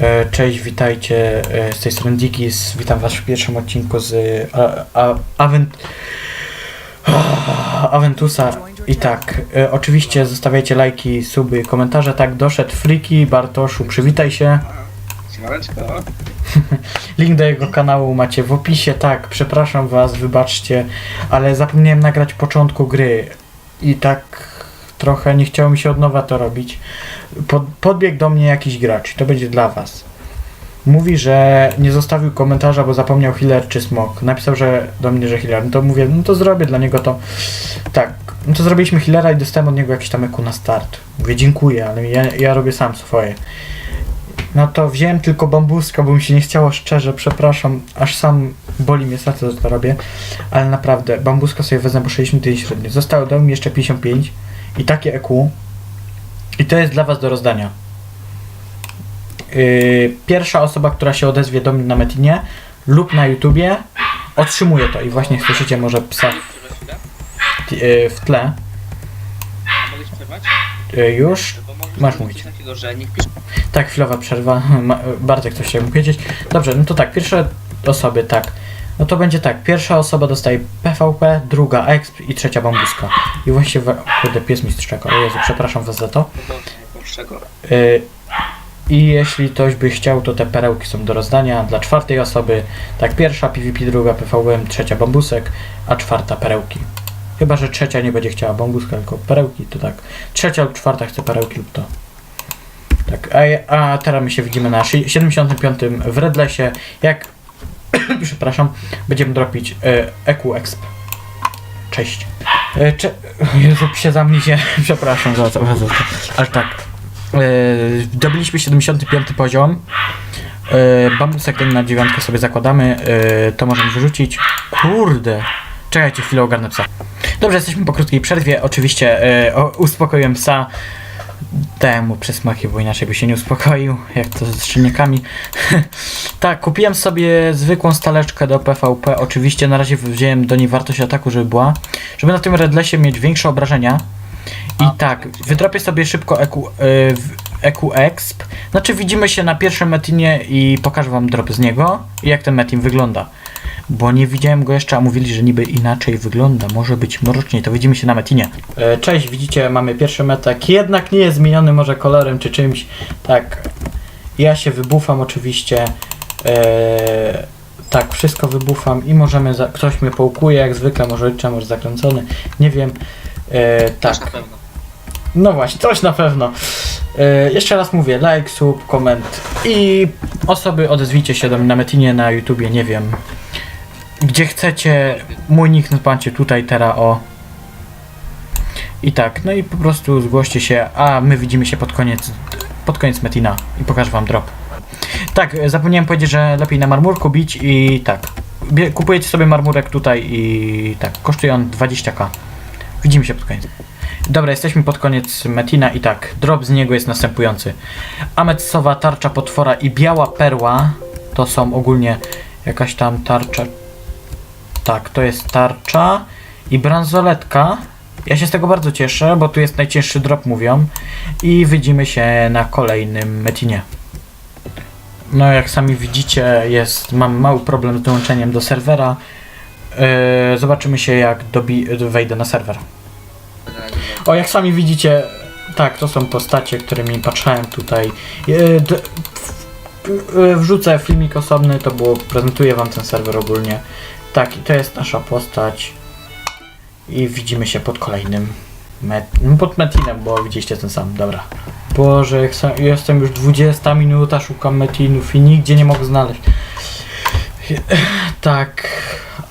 E, Cześć, witajcie. e, Z tej strony Dikis. Witam was w pierwszym odcinku z a, a, Avent... Aventusa. I tak, e, oczywiście zostawiajcie lajki, suby, komentarze. Tak, doszedł Friki, Bartoszu, przywitaj się. Siemaneczko. Link do jego kanału macie w opisie. Tak, przepraszam was, wybaczcie, ale zapomniałem nagrać początku gry. I tak trochę nie chciało mi się od nowa to robić. Pod, podbiegł do mnie jakiś gracz, to będzie dla was. Mówi, że nie zostawił komentarza, bo zapomniał healer czy smok. Napisał, że do mnie, że healer. No to mówię, no to zrobię dla niego to. Tak, no to zrobiliśmy healera i dostałem od niego jakiś tam eku na start. Mówię, dziękuję, ale ja, ja robię sam swoje. No to wziąłem tylko bambuska, bo mi się nie chciało szczerze, przepraszam, aż sam boli mnie serce, że to robię, ale naprawdę, bambuska sobie wezmę po 60 tysięcy średnio. Zostało do mnie jeszcze 55 i takie EQ i to jest dla was do rozdania. Yy, pierwsza osoba, która się odezwie do mnie na Metinie lub na YouTubie, otrzymuje to i właśnie słyszycie może psa w, yy, w tle. Mogę przerwać? Yy, już? Masz mówić. takiego, Tak, chwilowa przerwa. Bartek coś chciałem powiedzieć. Dobrze, no to tak, pierwsze osoby, tak. No to będzie tak, pierwsza osoba dostaje PvP, druga exp i trzecia bambuska. I właściwie, kurde, pies mi strzeka. O Jezu, przepraszam was za to. Yy, I jeśli ktoś by chciał, to te perełki są do rozdania dla czwartej osoby. Tak, pierwsza PvP, druga PvM, trzecia bambusek, a czwarta perełki. Chyba, że trzecia nie będzie chciała bambuska, tylko perełki, to tak. Trzecia lub czwarta chce perełki lub to. Tak, a, a teraz my się widzimy na szy- 75 w Redlesie. Jak, przepraszam, będziemy dropić EQ Exp. Cześć. E, cze- Jezu, psie mi się, przepraszam za to, za. Ale tak, e, dobiliśmy 75 poziom. E, bambusek na dziewiątkę sobie zakładamy, to możemy wyrzucić. Kurde. Czekajcie chwilę, ogarnę psa. Dobrze, jesteśmy po krótkiej przerwie. Oczywiście uspokoiłem psa. Dałem mu przesmaki, bo inaczej by się nie uspokoił, jak to z szczelnikami. tak, kupiłem sobie zwykłą staleczkę do PvP. Oczywiście na razie wziąłem do niej wartość ataku, żeby była. Żeby na tym redlesie mieć większe obrażenia. I A, tak, wydropię sobie szybko EQ, y, EQ Exp. Znaczy widzimy się na pierwszym metinie i pokażę wam drop z niego i jak ten metin wygląda. Bo nie widziałem go jeszcze, a mówili, że niby inaczej wygląda. Może być mroczniej, to widzimy się na metinie. E, cześć, widzicie, mamy pierwszy metak. Jednak nie jest zmieniony może kolorem czy czymś. Tak, ja się wybufam oczywiście. E, tak, wszystko wybufam i możemy, za- ktoś mnie połkuje jak zwykle, może liczę, może zakręcony, nie wiem. E, Tak. na pewno. no właśnie, coś na pewno. E, jeszcze raz mówię, like, sub, koment i osoby odezwijcie się do mnie na Metinie, na YouTubie, nie wiem. Gdzie chcecie, mój nick macie tutaj, teraz o. I tak, no i po prostu zgłoście się, a my widzimy się pod koniec, pod koniec Metina i pokażę wam drop. Tak, zapomniałem powiedzieć, że lepiej na marmurku bić i tak. Kupujecie sobie marmurek tutaj i tak, kosztuje on 20k. Widzimy się pod koniec. Dobra, jesteśmy pod koniec Metina i tak, drop z niego jest następujący. Ametsowa tarcza potwora i biała perła to są ogólnie jakaś tam tarcza. Tak, to jest tarcza i bransoletka. Ja się z tego bardzo cieszę, bo tu jest najcięższy drop, mówią. I widzimy się na kolejnym Metinie. No, jak sami widzicie, jest, mam mały problem z dołączeniem do serwera. Yy, zobaczymy się, jak dobi- wejdę na serwer. O, jak sami widzicie, tak, to są postacie, którymi patrzałem tutaj. E, Wrzucę filmik osobny, to było, prezentuję wam ten serwer ogólnie. Tak, i to jest nasza postać. I widzimy się pod kolejnym met no, pod metinem, bo widzieliście ten sam, dobra. Boże, sam, jestem już 20 minuta, szukam metinów i nigdzie nie mogę znaleźć. Tak,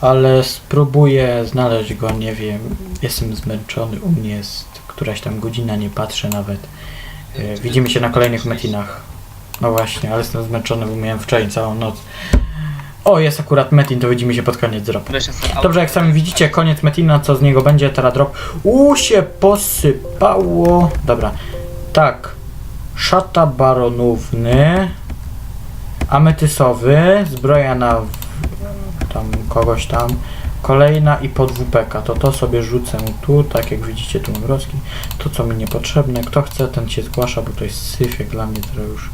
ale spróbuję znaleźć go, nie wiem. Jestem zmęczony, u mnie jest któraś tam godzina, nie patrzę nawet. E, Widzimy się na kolejnych metinach. No właśnie, ale jestem zmęczony, bo miałem wczoraj całą noc. O, jest akurat metin, to widzimy się pod koniec drop. Auto. Dobrze, jak sami widzicie, koniec metina, co z niego będzie, teraz drop. U się posypało. Dobra, tak. Szata baronówny. Ametysowy, zbroja na w- tam kogoś tam. Kolejna i podwópeka, to to sobie rzucę tu, tak jak widzicie tu mam roski. To co mi niepotrzebne, kto chce ten się zgłasza, bo to jest syf jak dla mnie to już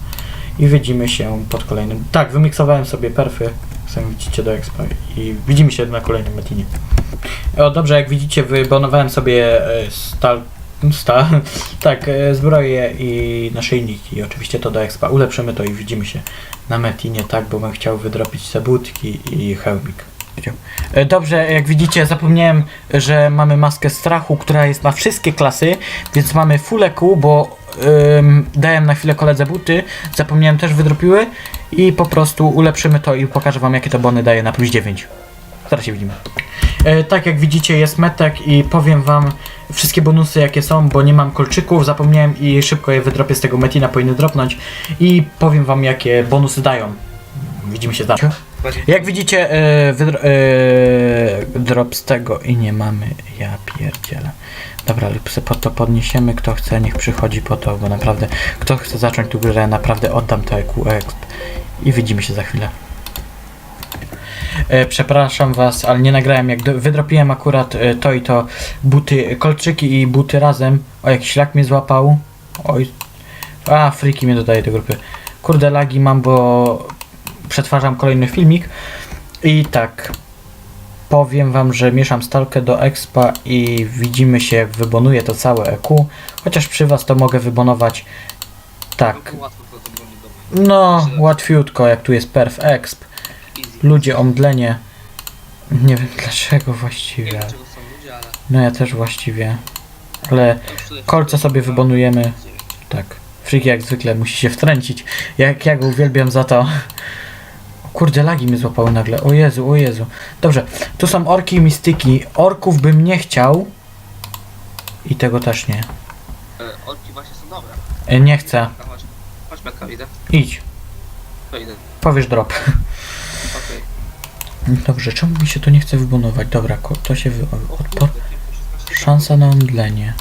i widzimy się pod kolejnym. Tak, wymiksowałem sobie perfy, sami widzicie do expa i widzimy się na kolejnym metinie. O dobrze, jak widzicie, wybonowałem sobie e, stal, stal tak, e, zbroję i naszyjnik i oczywiście to do expa. Ulepszymy to i widzimy się na metinie, tak, bo bym chciał wydropić te budki i hełmik. E, Dobrze, jak widzicie, zapomniałem, że mamy maskę strachu, która jest na wszystkie klasy, więc mamy full EQ, bo ym, dałem na chwilę koledze buty, zapomniałem też wydropiły i po prostu ulepszymy to i pokażę wam jakie to bony daje na plus 9. Zaraz się widzimy. E, tak jak widzicie jest metek i powiem wam wszystkie bonusy jakie są, bo nie mam kolczyków, zapomniałem i szybko je wydropię z tego metina, powinny dropnąć i powiem wam jakie bonusy dają. Widzimy się zaraz. Jak widzicie, e, wydro- e, drop z tego i nie mamy. Ja pierdzielę. Dobra, se po to podniesiemy. Kto chce, niech przychodzi po to, bo naprawdę, kto chce zacząć tu grę, naprawdę oddam to EQ Exp. I widzimy się za chwilę. E, przepraszam was, ale nie nagrałem jak do, wydropiłem akurat e, to i to buty, kolczyki i buty razem. O, jakiś lak mnie złapał. Oj. A, friki mnie dodaje do grupy. Kurde, lagi mam, bo przetwarzam kolejny filmik. I tak, powiem wam, że mieszam stalkę do expa i widzimy się jak wybonuję to całe EQ. Chociaż przy was to mogę wybonować tak. Dobre. No, łatwiutko, jak tu jest perf exp. Ludzie omdlenie. Nie wiem dlaczego właściwie. No ja też właściwie. Ale kolce sobie wybonujemy. Tak. Friki jak zwykle musi się wtręcić. Jak ja go uwielbiam za to. Kurde, lagi mnie złapały nagle. O Jezu, o Jezu. Dobrze, tu są orki i mistyki. Orków bym nie chciał. I tego też nie. E, Olki właśnie są dobre. E, Nie chcę. Chodź, chodź Betka, idę. Idź. To idę. Powiesz drop. Okej. Dobrze, czemu mi się to nie chce wybonować? Dobra, ko- to się wy... O Odpo... kurde, pięknie, 16 Szansa na omdlenie.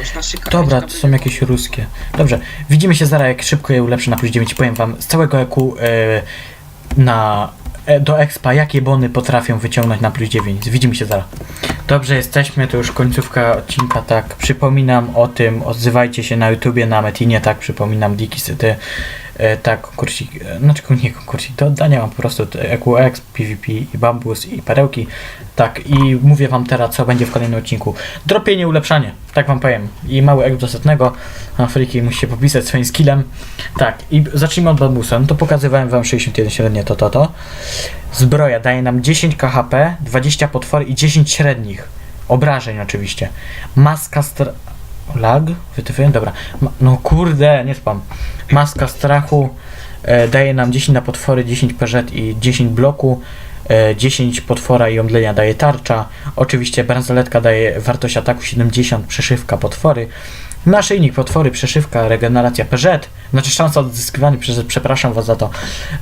18 kart, Dobra, to są jakieś ruskie. Dobrze, widzimy się zaraz, jak szybko je ulepszę na plus 9. Powiem wam z całego EQ e, na, e, do expa, jakie bony potrafią wyciągnąć na plus 9. Widzimy się zaraz. Dobrze, jesteśmy, to już końcówka odcinka, tak. Przypominam o tym, odzywajcie się na YouTubie, na Metinie, tak. Przypominam Diki e, tak, konkursik, e, znaczy nie konkursik, do oddania mam po prostu EQX, PvP i Bambus i perełki. Tak, i mówię wam teraz, co będzie w kolejnym odcinku. Dropienie, ulepszanie, tak wam powiem. I mały ek do setnego. Musi się popisać swoim skillem. Tak, i zacznijmy od bambusa. No to pokazywałem wam 61 średnie, to, to, to. Zbroja daje nam 10 KHP, 20 potwory i 10 średnich. Obrażeń oczywiście. Maska str... Lag? Wytyfujemy? Dobra. Ma... No kurde, nie spam. Maska strachu e, daje nam 10 na potwory, 10 PZ i 10 bloku. E, 10 potwora i omdlenia daje tarcza. Oczywiście bransoletka daje wartość ataku 70, przeszywka potwory. Naszyjnik potwory, przeszywka, regeneracja PZ. Znaczy szansa odzyskiwania PZ, przepraszam was za to.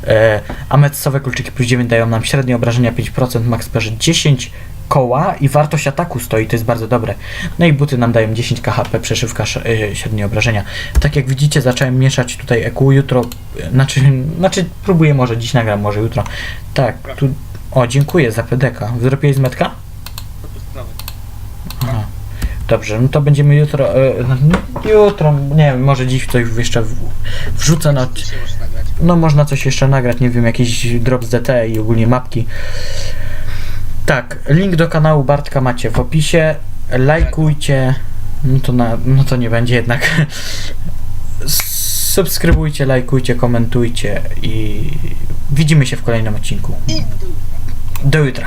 E, ametystowe kluczyki plus 9 dają nam średnie obrażenia 5%, max PZ 10 koła i wartość ataku stoi, to jest bardzo dobre. No i buty nam dają 10 KHP, przeszywka, sz- e, średnie obrażenia. Tak jak widzicie, zacząłem mieszać tutaj EQ jutro, e, znaczy, znaczy próbuję może dziś nagram, może jutro. Tak, tu, o dziękuję za PDK. Wydropiłeś z metka? Aha. Dobrze, no to będziemy jutro, no, jutro, nie wiem, może dziś coś jeszcze w, wrzucę na, no można coś jeszcze nagrać, nie wiem, jakiś drop z DT i ogólnie mapki. Tak, link do kanału Bartka macie w opisie, lajkujcie, no to, na, no to nie będzie jednak. Subskrybujcie, lajkujcie, komentujcie i widzimy się w kolejnym odcinku. Do jutra.